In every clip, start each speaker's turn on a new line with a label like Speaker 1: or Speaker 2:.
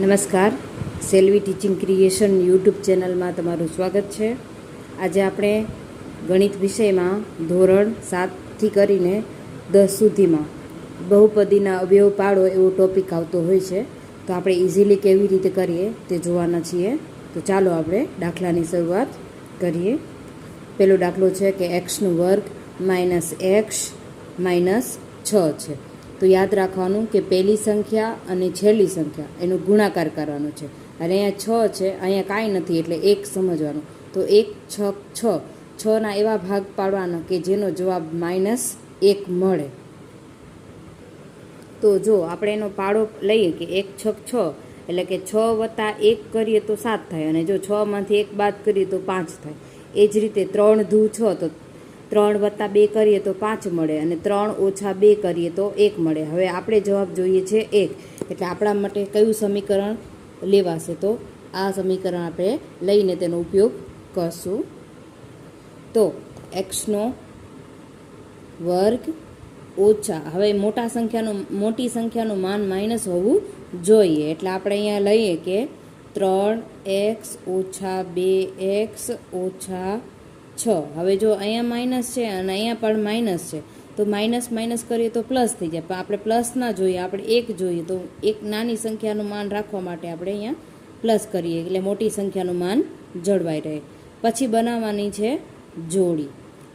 Speaker 1: નમસ્કાર. Selvi teaching creation YouTube ચેનલમાં તમારું સ્વાગત છે. આજે આપણે ગણિત વિષયમાં ધોરણ સાતથી કરીને દસ સુધીમાં બહુપદીના અવયવ પાડો એવો ટોપિક આવતો હોય છે. તો આપણે ઇઝીલી કેવી રીતે કરીએ તે જોવાના છીએ. તો ચાલો આપણે દાખલાની શરૂઆત કરીએ. પેલો દાખલો છે કે એક્સનું વર્ગ માઇનસ એક્સ માઇનસ છ છે. તો યાદ રાખવાનું કે પહેલી સંખ્યા અને છેલ્લી સંખ્યા, એનો ગુણાકાર કરવાનો છે. અને અહીંયા છ છે, અહીંયા કાંઈ નથી, એટલે એક સમજવાનું. તો એક, છ છ. છના એવા ભાગ પાડવાનો કે જેનો જવાબ માઇનસ એક મળે. તો જો આપણે એનો પાડો લઈએ કે એક છક છ, એટલે કે છ વત્તા એક કરીએ તો સાત થાય. અને જો છમાંથી એક બાદ કરીએ તો પાંચ થાય. એ જ રીતે ત્રણ ધૂ છ, તો ત્રણ વત્તા બે કરીએ તો પાંચ મળે અને ત્રણ ઓછા બે કરીએ તો એક મળે. હવે આપણે જવાબ જોઈએ છે એક. એટલે આપણા માટે કયું સમીકરણ લેવાશે? તો આ સમીકરણ આપણે લઈને તેનો ઉપયોગ કરશું. તો એક્સનો વર્ગ ઓછા, હવે મોટા સંખ્યાનું, મોટી સંખ્યાનું માન માઇનસ હોવું જોઈએ. એટલે આપણે અહીંયા લઈએ કે ત્રણ એક્સ ઓછા બે એક્સ ઓછા છ. હવે જો અહીંયા માઇનસ છે અને અહીંયા પણ માઇનસ છે, તો માઇનસ માઇનસ કરીએ તો પ્લસ થઈ જાય. પણ આપણે પ્લસ ના જોઈએ, આપણે એક જોઈએ, તો એક નાની સંખ્યાનું માન રાખવા માટે આપણે અહીંયા પ્લસ કરીએ, એટલે મોટી સંખ્યાનું માન જળવાઈ રહે. પછી બનાવવાની છે જોડી.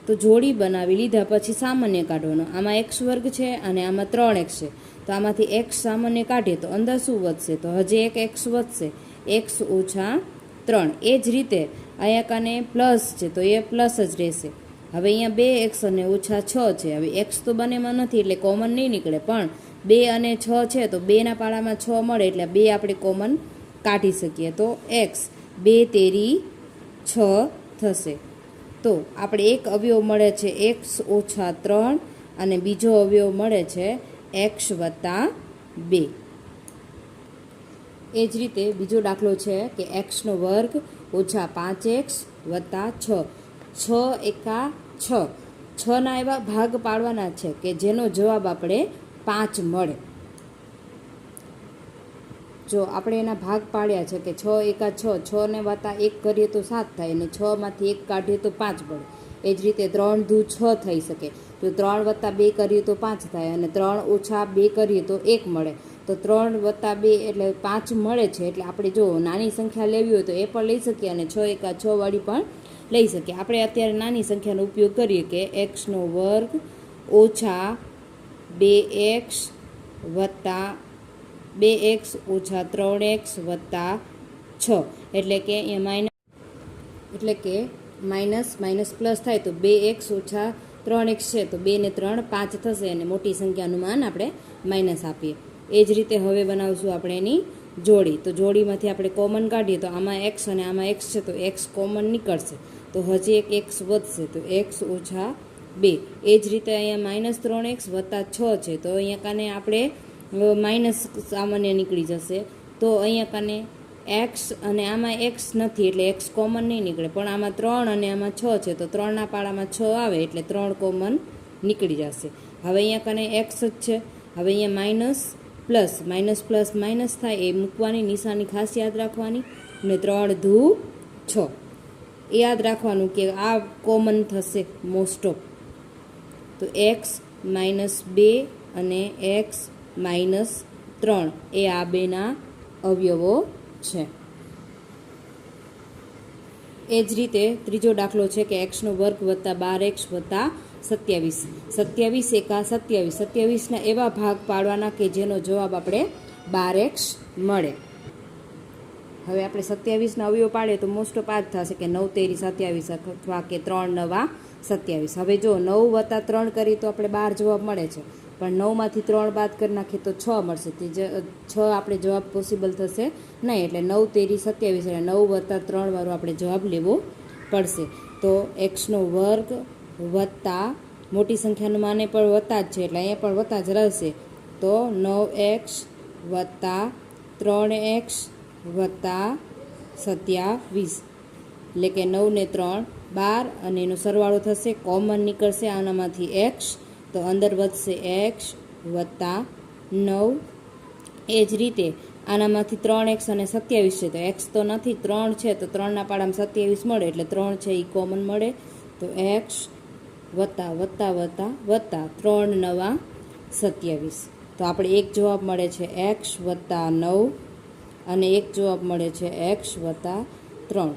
Speaker 1: તો જોડી બનાવી લીધા પછી સામાન્ય કાઢવાનો. આમાં એક્સ વર્ગ છે અને આમાં ત્રણ એક્સ છે. તો આમાંથી એક્સ સામાન્ય કાઢીએ તો અંદર શું વધશે? તો હજી એક એક્સ વધશે. એક્સ ઓછા ત્રણ. એ જ રીતે અહીંયા કાને પ્લસ છે, તો એ પ્લસ જ રહેશે. હવે અહીંયા બે એક્સ અને ઓછા છ છે. હવે એક્સ તો બંનેમાં નથી, એટલે કોમન નહીં નીકળે. પણ બે અને છ છે, તો બેના પાડામાં છ મળે, એટલે બે આપણે કોમન કાઢી શકીએ. તો એક્સ બે તેરી છ થશે. તો આપણે એક અવયવ મળે છે એક્સ ઓછા ત્રણ અને બીજો અવયવ મળે છે એક્સ વત્તા બે. એ જ રીતે બીજો દાખલો છે કે એક્સનો વર્ગ ઓછા પાંચ એક્સ વત્તા છ. છ એકા છ. છના એવા ભાગ પાડવાના છે કે જેનો જવાબ આપણે પાંચ મળે. જો આપણે એના ભાગ પાડ્યા છે કે છ એકા છ છ ને વત્તા એક કરીએ તો સાત થાય અને છમાંથી એક કાઢીએ તો પાંચ મળે. એ જ રીતે ત્રણ ધૂ છ થઈ શકે. જો ત્રણ વત્તા બે કરીએ તો પાંચ થાય અને ત્રણ ઓછા બે કરીએ તો એક મળે. તો ત્રણ વત્તા બે એટલે પાંચ મળે છે. એટલે આપણે જો નાની સંખ્યા લેવી હોય તો એ પણ લઈ શકીએ અને છ એકા છ વાળી પણ લઈ શકીએ. આપણે અત્યારે નાની સંખ્યાનો ઉપયોગ કરીએ કે એક્સનો વર્ગ ઓછા બે એક્સ વત્તા બે એક્સ ઓછા ત્રણ એક્સ વત્તા છ. એટલે કે એ માઇનસ એટલે કે માઇનસ માઇનસ પ્લસ થાય તો બે એક્સ ઓછા ત્રણ એક્સ છે. તો બે ને ત્રણ પાંચ થશે અને મોટી સંખ્યાનું માન આપણે માઇનસ આપીએ. એ જ રીતે હવે બનાવશું આપણે એની જોડી. તો જોડીમાંથી આપણે કોમન કાઢીએ તો આમાં એક્સ અને આમાં એક્સ છે તો એક્સ કોમન નીકળશે. તો હજી એક એક્સ વધશે તો એક્સ ઓછા બે. એ જ રીતે અહીંયા માઇનસ ત્રણ એક્સ વત્તા છ છે તો અહીંયા કાને આપણે માઇનસ સામાન્ય નીકળી જશે. તો અહીંયા કાને એક્સ અને આમાં એક્સ નથી એટલે એક્સ કોમન નહીં નીકળે. પણ આમાં ત્રણ અને આમાં છ છે તો ત્રણના પાળામાં છ આવે એટલે ત્રણ કોમન નીકળી જશે. હવે અહીંયા કને એક્સ જ છે. હવે અહીંયા minus plus, minus plus, minus થાય એ મૂકવાની નિશાની ખાસ યાદ રાખવાની. ને ત્રણ ધૂ છ. એ યાદ રાખવાનું કે આ કોમન થશે મોસ્ટ ઓફ તો એક્સ માઇનસ બે અને એક્સ માઇનસ ત્રણ એ આ બેના અવયવો છે. એ જ રીતે ત્રીજો દાખલો છે કે એક્સનો વર્ગ વત્તા બાર એક્સ વત્તા સત્યાવીસ. સત્યાવીસ એકા સત્યાવીસ. સત્યાવીસના એવા ભાગ પાડવાના કે જેનો જવાબ આપણે બાર એક્સ મળે. હવે આપણે સત્યાવીસના અવયવ પાડીએ તો મોસ્ટ ઓફ આ થશે કે નવ તેરી સત્યાવીસ અથવા કે ત્રણ નવા સત્યાવીસ. હવે જો નવ વત્તા ત્રણ કરીએ તો આપણે બાર જવાબ મળે છે. પણ નવમાંથી ત્રણ બાદ કરી નાખીએ તો છ મળશે. તે છ આપણે જવાબ પોસિબલ થશે નહીં. એટલે નવ તેરી સત્યાવીસ એટલે નવ વત્તા ત્રણ વાળો આપણે જવાબ લેવો પડશે. તો એક્સનો વર્ગ વત્તા મોટી સંખ્યાનું માને પણ વત્તા જ છે, એટલે અહીંયા પણ વત્તા જ રહેશે. તો નવ એક્સ વત્તા ત્રણ એક્સ વત્તા સત્યાવીસ. એટલે કે નવ ને ત્રણ, બાર, અને એનો સરવાળો થશે, કોમન નીકળશે આનામાંથી એક્સ, તો અંદર વધશે એક્સ વત્તા નવ. એ જ રીતે આનામાંથી ત્રણ એક્સ અને સત્યાવીસ છે, તો એક્સ તો નથી, ત્રણ છે, તો ત્રણના પાડામાં સત્યાવીસ મળે, એટલે ત્રણ છે એ કોમન મળે. તો એક્સ વત્તા વત્તા વત્તા વત્તા, ત્રણ, નવા, સત્યાવીસ. તો આપણે એક જવાબ મળે છે એક્સ, વત્તા, નવ, અને એક જવાબ મળે છે એક્સ, વત્તા, ત્રણ.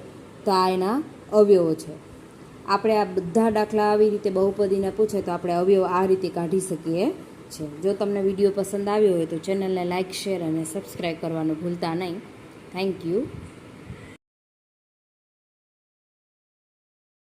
Speaker 1: તો આ એના અવયવો છે. આપણે આ બધા દાખલા આવી રીતે બહુપદીને પૂછે તો આપણે અવયવ આ રીતે કાઢી શકીએ છીએ. જો તમને વીડિયો પસંદ આવ્યો હોય તો ચેનલને લાઇક શેર અને સબસ્ક્રાઈબ કરવાનું ભૂલતા નહીં. Thank you